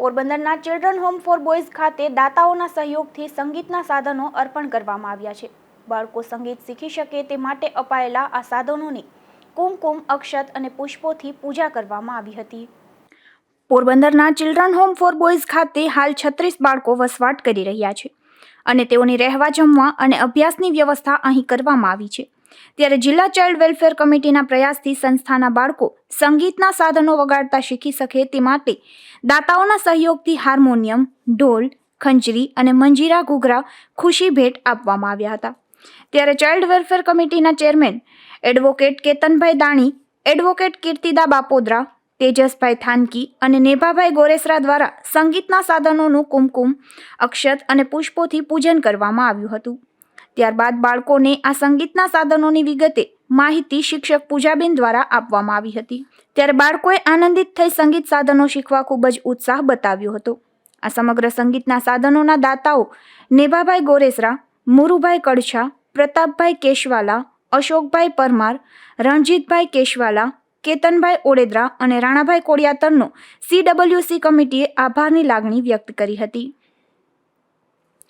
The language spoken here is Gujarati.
પોરબંદરના ચિલ્ડ્રન હોમ ફોર બોયઝ ખાતે દાતાઓના સહયોગથી સંગીતના સાધનો અર્પણ કરવામાં આવ્યા છે. બાળકો સંગીત શીખી શકે તે માટે અપાયેલા આ સાધનોની કુમકુમ, અક્ષત અને પુષ્પોથી પૂજા કરવામાં આવી હતી. પોરબંદરના ચિલ્ડ્રન હોમ ફોર બોયઝ ખાતે હાલ છત્રીસ બાળકો વસવાટ કરી રહ્યા છે અને તેઓની રહેવા જમવા અને અભ્યાસની વ્યવસ્થા અહીં કરવામાં આવી છે. ત્યારે જિલ્લા ચાઇલ્ડ વેલફેર કમિટીના પ્રયાસથી સંસ્થાના બાળકો સંગીતના સાધનો વગાડતા શીખી શકે તે માટે દાતાઓના સહયોગથી હાર્મોનિયમ, ઢોલ, ખંજરી અને મંજીરા ઘૂઘરા ખુશી ભેટ આપવામાં આવ્યા હતા. ત્યારે ચાઇલ્ડ વેલફેર કમિટીના chairman advocate Ketanbhai Dani, advocate Kirtida Bapodara, Tejasbhai Thanki અને નેભાભાઈ ગોરેસરા દ્વારા સંગીતના સાધનોનું કુમકુમ, અક્ષત અને પુષ્પોથી પૂજન કરવામાં આવ્યું હતું. ત્યારબાદ બાળકોને આ સંગીતના સાધનોની વિગતે માહિતી શિક્ષક પૂજાબેન દ્વારા આપવામાં આવી હતી. ત્યારે બાળકોએ આનંદિત થઈ સંગીત સાધનો શીખવા ખૂબ જ ઉત્સાહ બતાવ્યો હતો. આ સમગ્ર સંગીતના સાધનોના દાતાઓ નેભાભાઈ ગોરેસરા, મુરુભાઈ કડછા, પ્રતાપભાઈ કેશવાલા, અશોકભાઈ પરમાર, રણજીતભાઈ કેશવાલા, કેતનભાઈ ઓડેદરા અને રાણાભાઈ કોડિયાતરનો સીડબલ્યુસી કમિટીએ આભારની લાગણી વ્યક્ત કરી હતી.